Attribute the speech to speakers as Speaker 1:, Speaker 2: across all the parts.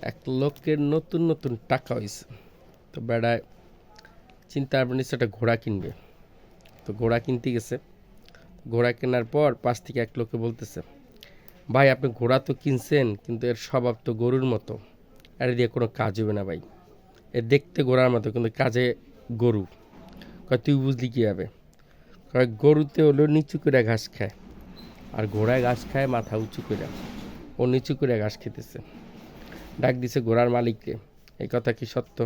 Speaker 1: এক লোকের নতুন নতুন টাকা হয়েছে তো বেড়ায় চিন্তা ভাবনা নিচ্ছে একটা ঘোড়া কিনবে। তো ঘোড়া কিনতে গেছে। ঘোড়া কেনার পর পাশ থেকে এক লোকে বলতেছে, ভাই, আপনি ঘোড়া তো কিনছেন, কিন্তু এর স্বভাব তো গরুর মতো। এর দিয়ে কোনো কাজ হবে না ভাই। এ দেখতে ঘোড়ার মতো, কিন্তু কাজে গরু। কয়, তুই বুঝলি কী হবে কয়, গরুতে হলো নিচু করে ঘাস খায়। আর ঘোড়ায় ঘাস খায়, মাথা উঁচু করে। ও নিচু করে ঘাস খেতেছে। ডাক দিছে ঘোড়ার মালিককে। এই কথা কি সত্য?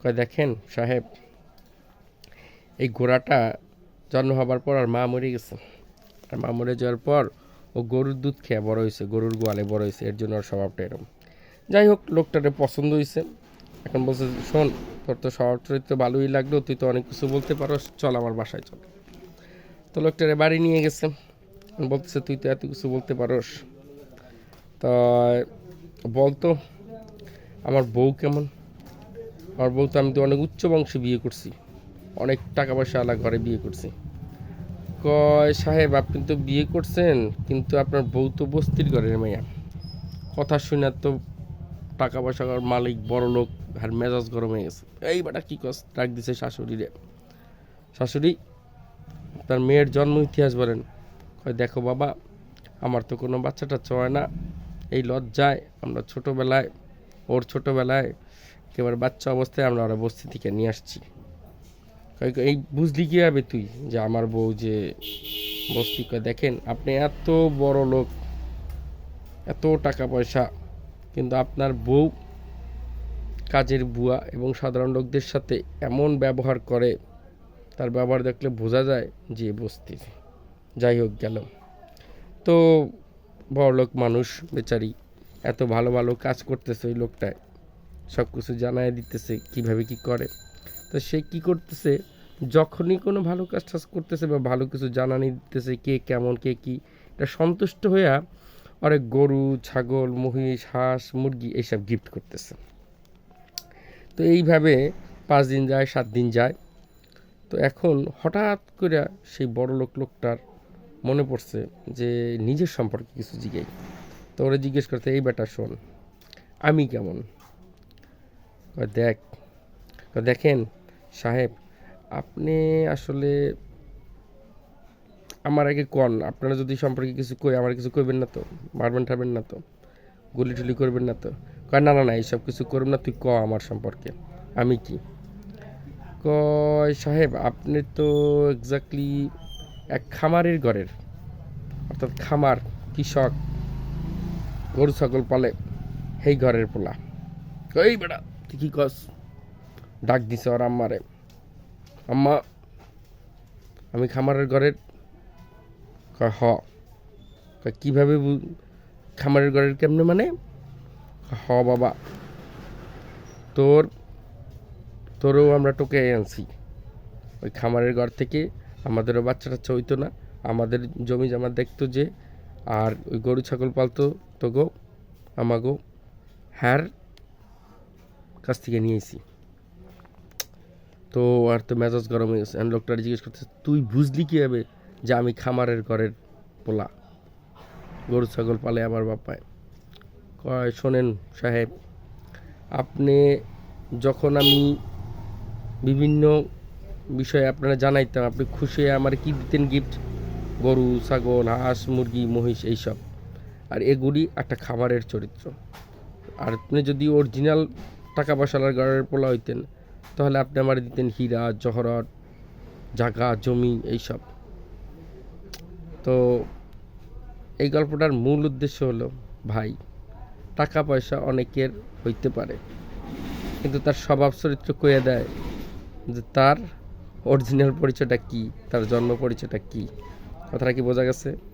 Speaker 1: কয়, দেখেন সাহেব, এই ঘোড়াটা জন্ম হবার পর আর মা মরে গেছে। আর মা মরে যাওয়ার পর ও গরুর দুধ খেয়ে বড় হয়েছে, গরুর গোয়ালে বড় হয়েছে, এর জন্য ওর স্বভাবটা এরকম। যাই হোক, লোকটারে পছন্দ হয়েছে এখন বলছে, শোন, তোর তো স্বভাব চরিত্র ভালোই লাগল, তুই তো অনেক কিছু বলতে পারোস, চল আমার বাসায় চল। তো লোকটারে বাড়ি নিয়ে গেছে। বলতেছে, তুই তো এত কিছু বলতে পারোস। তা বলতো, আমার বউ কেমন? আমার বউ তো আমি তো অনেক উচ্চ বংশে বিয়ে করছি। অনেক টাকা পয়সা আলা ঘরে বিয়ে করছি। কয়, সাহেব, আপনি তো বিয়ে করছেন, কিন্তু আপনার বউ তো বস্তির ঘরের মেয়া কথা শুনে তো টাকা পয়সা মালিক, বড় লোক, আর মেজাজ গরম হয়ে গেছে। এই বেটা, কী কস? ডাক দিছে শাশুড়িরে শাশুড়ি, তার মেয়ের জন্ম ইতিহাস বলেন। কয়, দেখো বাবা, আমার তো কোনো বাচ্চা টাচ্চা হয় না। এই লজ্জায় আমরা ছোটোবেলায়, ওর ছোটোবেলায় একেবারে বাচ্চা অবস্থায় আমরা ওরা বস্তি থেকে নিয়ে আসছি। এই বুঝলি কীভাবে তুই যে আমার বউ যে বস্তি কয় দেখেন, আপনি এত বড় লোক, এত টাকা পয়সা, কিন্তু আপনার বউ কাজের বুয়া এবং সাধারণ লোকদের সাথে এমন ব্যবহার করে, তার ব্যবহার দেখলে বোঝা যায় যে বস্তির যাই হোক গেল তো বড়লোক মানুষ, বেচারি, এত ভালো ভালো কাজ করতেছে ওই লোকটায়। সব কিছু জানায় দিতেছে কীভাবে কি করে। তো সে কি করতেছে? যখনই কোনো ভালো কাজ টাজ করতেছে বা ভালো কিছু জানানি দিতেছে কে কেমন, কে কি, এটা সন্তুষ্ট হইয়া অনেক গরু, ছাগল, মহিষ, হাঁস, মুরগি এইসব গিফট করতেছে। তো এইভাবে পাঁচ দিন যায়, সাত দিন যায়। তো এখন হঠাৎ করে সেই বড় লোক লোকটার মনে পড়ছে যে নিজের সম্পর্কে কিছু জিজ্ঞেস। তো ওরা জিজ্ঞেস করতে এই বেটা, শোন, আমি কেমন? দেখ। দেখেন, সাহেব, আপনি আসলে আমার আগে কন? আপনারা যদি সম্পর্কে কিছু কই, আমার কিছু কইবেন না তো? মারবেন ঠারবেন না তো? গুলি টুলি করবেন না তো? কয়, না না না, এইসব কিছু করবেন না, তুই ক আমার সম্পর্কে? আমি কি? কয়, সাহেব, আপনি তো এক্স্যাক্টলি এক খামারের ঘরের, অর্থাৎ খামার, কৃষক, গরু, ছাগল পালে সেই ঘরের পোলা। এই বেটা, তুই কি কস? ডাক দিছে ওর আম্মারে। আম্মা, আমি খামারের ঘরের, কয়, হ। কীভাবে খামারের ঘরের কেমনে মানে? হ, বাবা। তোর, তোরও আমরা টোকে আনছি। ওই খামারের ঘর থেকে আমাদেরও বাচ্চা টাচ্চা হইতো না, আমাদের জমি জমা দেখতো যে, আর ওই গরু ছাগল পালতো তো গো আমাগো হ্যার কাছ থেকে নিয়েছি তো আর তো মেজাজ গরম হয়ে গেছে। আমি লোকটার জিজ্ঞেস করতে তুই বুঝলি কীভাবে যে আমি খামারের ঘরের পোলা? গরু ছাগল পালে আমার বাপায় কয়, শোনেন সাহেব, আপনি যখন আমি বিভিন্ন বিষয়ে আপনারা জানাইতাম, আপনি খুশি হয়ে আমার কি দিতেন গিফট গরু, ছাগল, হাঁস, মুরগি, মহিষ, এইসব। আর এগুলি একটা খাবারের চরিত্র। আর আপনি যদি অরিজিনাল টাকা পয়সার ঘরের পোলা হইতেন, তাহলে আপনি আমার দিতেন হীরা, জহরত, জাগা, জমি, এইসব। তো এই গল্পটার মূল উদ্দেশ্য হলো, ভাই টাকা পয়সা অনেকের হইতে পারে, কিন্তু তার স্বভাব চরিত্র কয়ে দেয় যে তার অরিজিনাল পরিচয়টা কি? তার জন্ম পরিচয়টা কি? কথাটা কি বোঝা গেছে?